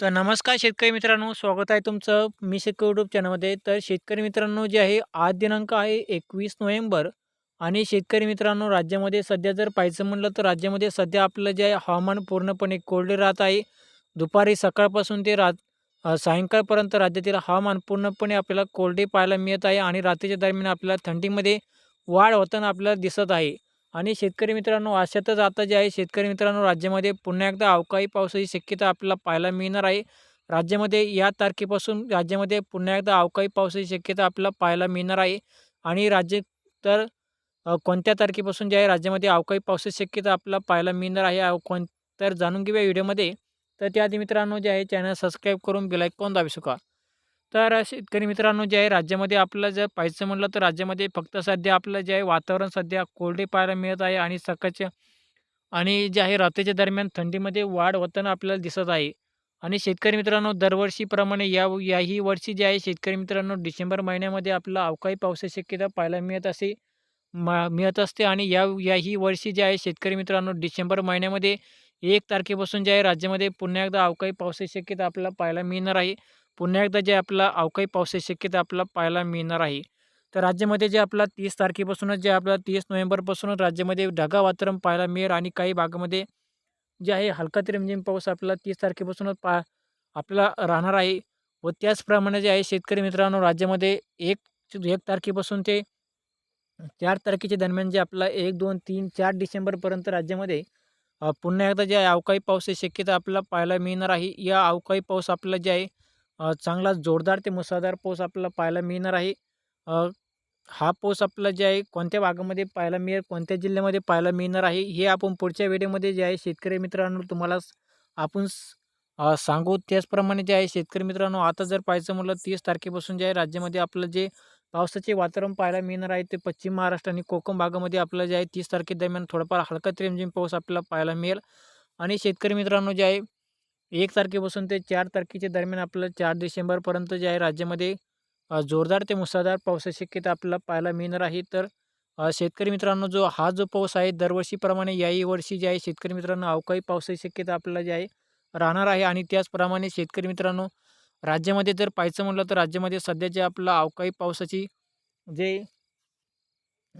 तर नमस्कार शेतकरी मित्रांनो स्वागत आहे तुमचं मी शेतकरी युट्यूब चॅनलमध्ये. तर शेतकरी मित्रांनो जे आहे आज दिनांक आहे एकवीस नोव्हेंबर आणि शेतकरी मित्रांनो राज्यामध्ये सध्या जर पाहायचं म्हणलं तर राज्यामध्ये सध्या आपलं जे आहे हवामान पूर्णपणे कोरडे राहत आहे. दुपारी सकाळपासून ते रात सायंकाळपर्यंत राज्यातील हवामान पूर्णपणे आपल्याला कोरडे पाहायला मिळत आहे आणि रात्रीच्या दरम्यान आपल्याला थंडीमध्ये वाढ होताना आपल्याला दिसत आहे. आणि शेतकरी मित्रांनो अशातच आता जे आहे शेतकरी मित्रांनो राज्यामध्ये पुन्हा एकदा अवकाळी पावसाची शक्यता आपल्याला पाहायला मिळणार आहे. राज्यामध्ये या तारखेपासून राज्यामध्ये पुन्हा एकदा अवकाळी पावसाची शक्यता आपल्याला पाहायला मिळणार आहे. आणि राज्य तर कोणत्या तारखेपासून जे आहे राज्यामध्ये अवकाळी पावसाची शक्यता आपल्याला पाहायला मिळणार आहे अव कोण तर जाणून घेऊया व्हिडिओमध्ये. तर त्याआधी मित्रांनो जे आहे चॅनल सबस्क्राईब करून बेलायकॉन दाबी शका तर शेतकरी मित्रांनो जे आहे राज्यामध्ये आपलं जर पाहायचं म्हणलं तर राज्यामध्ये फक्त सध्या आपलं जे आहे वातावरण सध्या कोरडे पाहायला मिळत आहे आणि सकाळच्या आणि जे आहे रात्रीच्या दरम्यान थंडीमध्ये वाढ होताना आपल्याला दिसत आहे. आणि शेतकरी मित्रांनो दरवर्षीप्रमाणे या याही वर्षी जे आहे शेतकरी मित्रांनो डिसेंबर महिन्यामध्ये आपलं अवकाळी पावसाची शक्यता पाहायला मिळत असे मा मिळत असते आणि या याही वर्षी जे आहे शेतकरी मित्रांनो डिसेंबर महिन्यामध्ये एक तारखेपासून जे आहे राज्यामध्ये पुन्हा एकदा अवकाळी पावसाची शक्यता आपल्याला पाहायला मिळणार आहे. पुन्हा एकदा जे आपला अवकाळी पावसाची शक्यता आपला पाहायला मिळणार आहे. तर राज्यामध्ये जे आपला तीस तारखेपासूनच जे आपला तीस नोव्हेंबरपासूनच राज्यामध्ये ढगा वातावरण पाहायला मिळेल आणि काही भागामध्ये जे आहे हलका ते रिमझिम पाऊस आपल्याला तीस तारखेपासूनच पा आपल्याला राहणार आहे. व त्याचप्रमाणे जे आहे शेतकरी मित्रांनो राज्यामध्ये एक एक तारखेपासून ते चार तारखेच्या दरम्यान जे आपला एक दोन तीन चार डिसेंबरपर्यंत राज्यामध्ये पुन्हा एकदा जे आहे अवकाळी पावसाची शक्यता आपल्याला पाहायला मिळणार आहे. या अवकाळी पाऊस आपला जे आहे चांगला जोरदार ते मुसळधार पाऊस आपल्याला पाहायला मिळणार आहे. हा पाऊस आपला जे आहे कोणत्या भागामध्ये पाहायला मिळेल कोणत्या जिल्ह्यामध्ये पाहायला मिळणार आहे हे आपण पुढच्या व्हिडिओमध्ये जे आहे शेतकरी मित्रांनो तुम्हाला आपण सांगू. त्याचप्रमाणे जे आहे शेतकरी मित्रांनो आता जर पाहायचं म्हटलं तीस तारखेपासून जे आहे राज्यामध्ये आपलं जे पावसाचे वातावरण पाहायला मिळणार आहे ते पश्चिम महाराष्ट्र आणि कोकण भागामध्ये आपलं जे आहे तीस तारखेदरम्यान थोडाफार हलका रिमझिम पाऊस आपल्याला पाहायला मिळेल. आणि शेतकरी मित्रांनो जे आहे एक तारखेपासून ते चार तारखेच्या दरम्यान आपल्याला चार डिसेंबरपर्यंत जे आहे राज्यामध्ये जोरदार ते मुसळधार पावसाची शक्यता आपल्याला पाहायला मिळणार आहे. तर शेतकरी मित्रांनो जो हा जो पाऊस आहे दरवर्षीप्रमाणे याही वर्षी जे आहे शेतकरी मित्रांनो अवकाळी पावसाची शक्यता आपल्याला जे आहे राहणार आहे. आणि त्याचप्रमाणे शेतकरी मित्रांनो राज्यामध्ये जर पाहायचं म्हटलं तर राज्यामध्ये सध्या जे आपलं अवकाळी पावसाची जे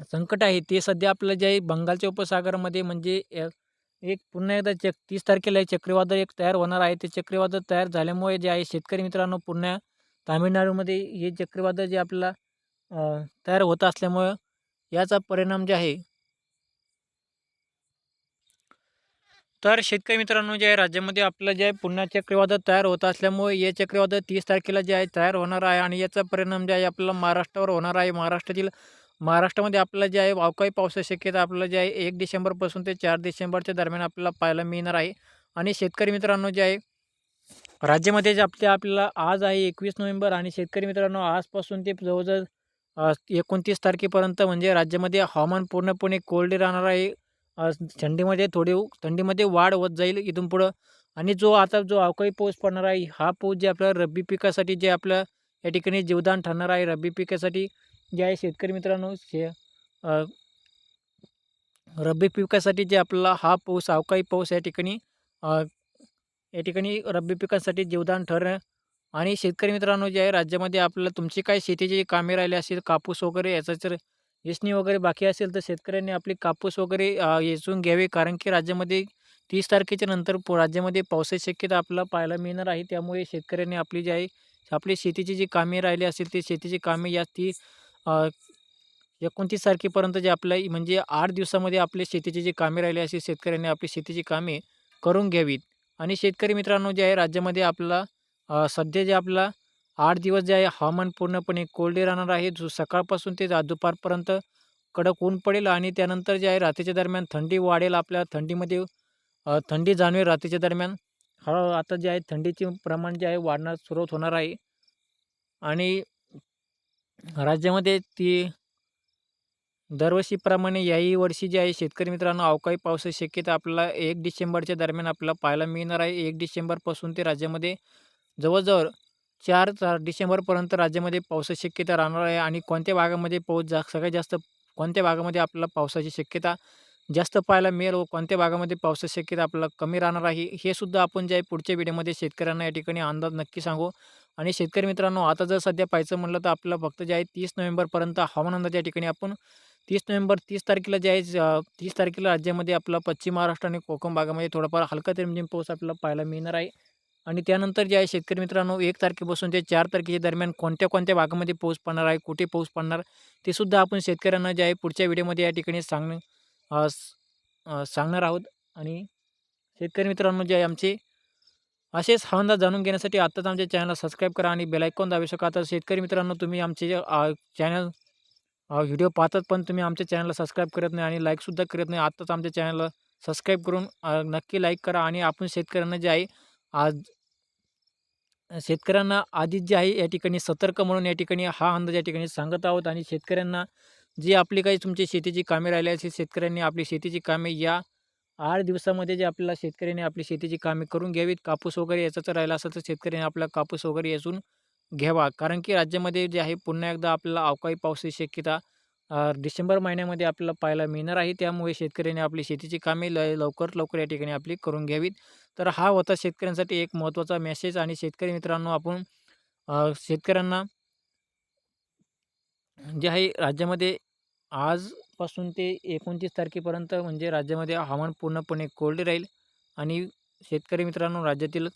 संकट आहे ते सध्या आपलं जे आहे बंगालच्या उपसागरामध्ये म्हणजे एक पुन्हा एकदा चक तीस तारखेला एक चक्रीवादळ एक तयार होणार आहे. ते चक्रीवादळ तयार झाल्यामुळे जे आहे शेतकरी मित्रांनो पुन्हा तामिळनाडूमध्ये हे चक्रीवादळ जे आपल्याला तयार होत असल्यामुळं याचा परिणाम जे आहे तर शेतकरी मित्रांनो जे आहे राज्यामध्ये आपलं जे आहे पुन्हा चक्रीवादळ तयार होत असल्यामुळे हे चक्रीवादळ तीस तारखेला जे आहे तयार होणार आहे आणि याचा परिणाम जे आहे आपल्याला महाराष्ट्रावर होणार आहे. महाराष्ट्रातील महाराष्ट्रामध्ये आपल्याला जे आहे अवकाळी पावसाची शक्यता आपल्याला जे आहे एक डिसेंबरपासून ते चार डिसेंबरच्या दरम्यान आपल्याला पाहायला मिळणार आहे. आणि शेतकरी मित्रांनो जे आहे राज्यामध्ये जे आपल्या आपल्याला आज आहे एकवीस नोव्हेंबर आणि शेतकरी मित्रांनो आजपासून ते जवळजवळ एकोणतीस तारखेपर्यंत म्हणजे राज्यामध्ये हवामान पूर्णपणे कोरडे राहणार आहे. थंडीमध्ये थोडी थंडीमध्ये वाढ होत जाईल इथून पुढं. आणि जो आता जो अवकाळी पाऊस पडणार आहे हा पाऊस जे आपल्या रब्बी पिकासाठी जे आपल्या या ठिकाणी जीवदान ठरणार आहे रब्बी पिकासाठी जे आहे शेतकरी मित्रांनो शे रब्बी पिकासाठी जे आपला हा पाऊस अवकाळी पाऊस या ठिकाणी या ठिकाणी रब्बी पिकांसाठी जीवदान ठरणं आणि शेतकरी मित्रांनो जे आहे राज्यामध्ये आपल्याला तुमची काय शेतीची कामे राहिली असेल कापूस वगैरे याचा जर येसणी वगैरे बाकी असेल तर शेतकऱ्यांनी आपली कापूस वगैरे येचून घ्यावे. कारण की राज्यामध्ये तीस तारखेच्या नंतर पो- राज्यामध्ये पावसाची शक्यता आपल्याला पाहायला मिळणार आहे. त्यामुळे शेतकऱ्यांनी आपली जी आहे आपली शेतीची जी कामे राहिली असेल ती शेतीची कामे या ती एकोणतीस तारखेपर्यंत जे आपल्या म्हणजे आठ दिवसामध्ये आपले शेतीची जी कामे राहिली असे शेतकऱ्यांनी आपली शेतीची कामे करून घ्यावीत. आणि शेतकरी मित्रांनो जे आहे राज्यामध्ये आपला सध्या जे आपला आठ दिवस जे आहे हवामान पूर्णपणे कोरडे राहणार आहे. जो सकाळपासून ते दुपारपर्यंत कडक ऊन पडेल आणि त्यानंतर जे आहे रात्रीच्या दरम्यान थंडी वाढेल आपल्या थंडीमध्ये थंडी जाणवेल रात्रीच्या दरम्यान. हा आता जे आहे थंडीचे प्रमाण जे आहे वाढण्यास सुरुवात होणार आहे. आणि राज्यामध्ये ती दरवर्षीप्रमाणे याही वर्षी जे आहे शेतकरी मित्रांनो अवकाळी पावसाची शक्यता आपल्याला एक डिसेंबरच्या दरम्यान आपल्याला पाहायला मिळणार आहे. एक डिसेंबरपासून ते राज्यामध्ये जवळजवळ चार चार डिसेंबरपर्यंत राज्यामध्ये पावसाची शक्यता राहणार आहे. आणि कोणत्या भागामध्ये पाऊस जा सगळ्यात जास्त कोणत्या भागामध्ये आपल्याला पावसाची शक्यता जास्त पाहायला मिळेल व कोणत्या भागामध्ये पावसाची शक्यता आपल्याला कमी राहणार आहे हे सुद्धा आपण जे आहे पुढच्या व्हिडिओमध्ये शेतकऱ्यांना या ठिकाणी अंदाज नक्की सांगू. आणि शेतकरी मित्रांनो आता जर सध्या पाहायचं म्हटलं तर आपल्याला फक्त जे आहे तीस नोव्हेंबरपर्यंत हवामान अंदाज या ठिकाणी आपण तीस नोव्हेंबर तीस तारखेला जे आहे तीस तारखेला राज्यामध्ये आपला पश्चिम महाराष्ट्र आणि कोकण भागामध्ये थोडाफार हलका ते रिमझिम पाऊस आपल्याला पाहायला मिळणार आहे. आणि त्यानंतर जे आहे शेतकरी मित्रांनो एक तारखेपासून ते चार तारखेच्या दरम्यान कोणत्या कोणत्या भागामध्ये पाऊस पडणार आहे कुठे पाऊस पडणार ते सुद्धा आपण शेतकऱ्यांना जे आहे पुढच्या व्हिडिओमध्ये या ठिकाणी सांगणं सांगणार आहोत. आणि शेतकरी मित्रांनो जे आहे आमचे असेच हवामान जाणून घेण्यासाठी आत्ताच आमच्या चॅनलला सबस्क्राईब करा आणि बेलायकॉन दाबू शका तर शेतकरी मित्रांनो तुम्ही आमचे जे चॅनल व्हिडिओ पाहतात पण तुम्ही आमच्या चॅनलला सबस्क्राईब करत नाही आणि लाईकसुद्धा करत नाही आत्ताच आमच्या चॅनलला सबस्क्राईब करून नक्की लाईक करा आणि आपण शेतकऱ्यांना जे आहे आज शेतकऱ्यांना आधीच जे आहे या ठिकाणी सतर्क म्हणून या ठिकाणी हा अंदाज या ठिकाणी सांगत आहोत. आणि शेतकऱ्यांना जी आपली काही तुमची शेतीची कामे राहिली असेल शेतकऱ्यांनी आपली शेतीची कामे या आठ दिवसामध्ये जे आपल्याला शेतकऱ्यांनी आपली शेतीची कामे करून घ्यावीत. कापूस वगैरे याचं जर राहिलं असेल तर शेतकऱ्यांनी आपला कापूस वगैरे याचून घ्यावा. कारण की राज्यामध्ये जे आहे पुन्हा एकदा आपल्याला अवकाळी पावसाची शक्यता डिसेंबर महिन्यामध्ये आपल्याला पाहायला मिळणार आहे. त्यामुळे शेतकऱ्यांनी आपली शेतीची कामे ल लवकर लवकर या ठिकाणी आपली करून घ्यावीत. तर हा होता शेतकऱ्यांसाठी एक महत्त्वाचा मेसेज आणि शेतकरी मित्रांनो आपण शेतकऱ्यांना जे आहे राज्यामध्ये आजपासून ते एकोणतीस तारखेपर्यंत म्हणजे राज्यामध्ये हवामान पूर्णपणे कोरडे राहील आणि शेतकरी मित्रांनो राज्यातील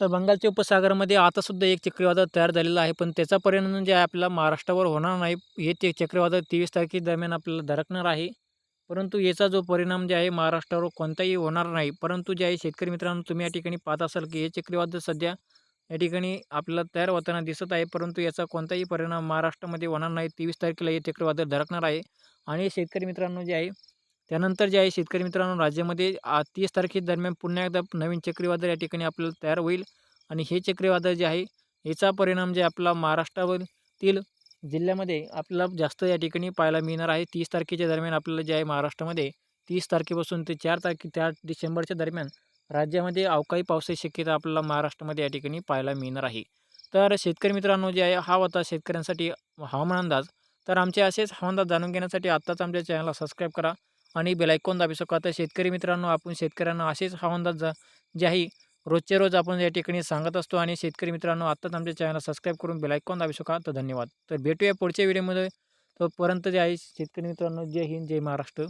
तर बंगालच्या उपसागरामध्ये आतासुद्धा एक चक्रीवादळ तयार झालेलं आहे पण त्याचा परिणाम जे आहे आपल्याला महाराष्ट्रावर होणार नाही. हे ते चक्रीवादळ तेवीस तारखेदरम्यान आपल्याला धडकणार आहे. परंतु याचा जो परिणाम जे आहे महाराष्ट्रावर कोणताही होणार नाही. परंतु जे आहे शेतकरी मित्रांनो तुम्ही या ठिकाणी पाहत असाल की हे चक्रीवादळ सध्या या ठिकाणी आपल्याला तयार होताना दिसत आहे परंतु याचा कोणताही परिणाम महाराष्ट्रामध्ये होणार नाही. तेवीस तारखेला हे चक्रीवादळ धडकणार आहे. आणि शेतकरी मित्रांनो जे आहे त्यानंतर जे आहे शेतकरी मित्रांनो राज्यामध्ये तीस तारखेदरम्यान पुन्हा एकदा नवीन चक्रीवादळ या ठिकाणी आपल्याला तयार होईल. आणि हे चक्रीवादळ जे आहे याचा परिणाम जे आपला महाराष्ट्रावरील जिल्ह्यामध्ये आपल्याला जास्त या ठिकाणी पाहायला मिळणार आहे. तीस तारखेच्या दरम्यान आपल्याला जे आहे महाराष्ट्रामध्ये तीस तारखेपासून ते चार तारखे त्या डिसेंबरच्या दरम्यान राज्यामध्ये अवकाळी पावसाची शक्यता आपल्याला महाराष्ट्रामध्ये या ठिकाणी पाहायला मिळणार आहे. तर शेतकरी मित्रांनो जे आहे हा होता शेतकऱ्यांसाठी हवामान अंदाज. तर आमचे असेच हवामानदाज जाणून घेण्यासाठी आत्ताच आमच्या चॅनलला सबस्क्राईब करा आणि बेलायकॉन दाबू शका तर शेतकरी मित्रांनो आपण शेतकऱ्यांना असेच हवामान जा- जे आहे रोजचे रोज आपण या ठिकाणी सांगत असतो आणि शेतकरी मित्रांनो आत्ताच आमच्या चॅनलला सबस्क्राईब करून बेलायकॉन दाबी शका तर धन्यवाद. तर भेटूया पुढच्या व्हिडिओमध्ये. तोपर्यंत जे आहे शेतकरी मित्रांनो जय हिंद जय महाराष्ट्र.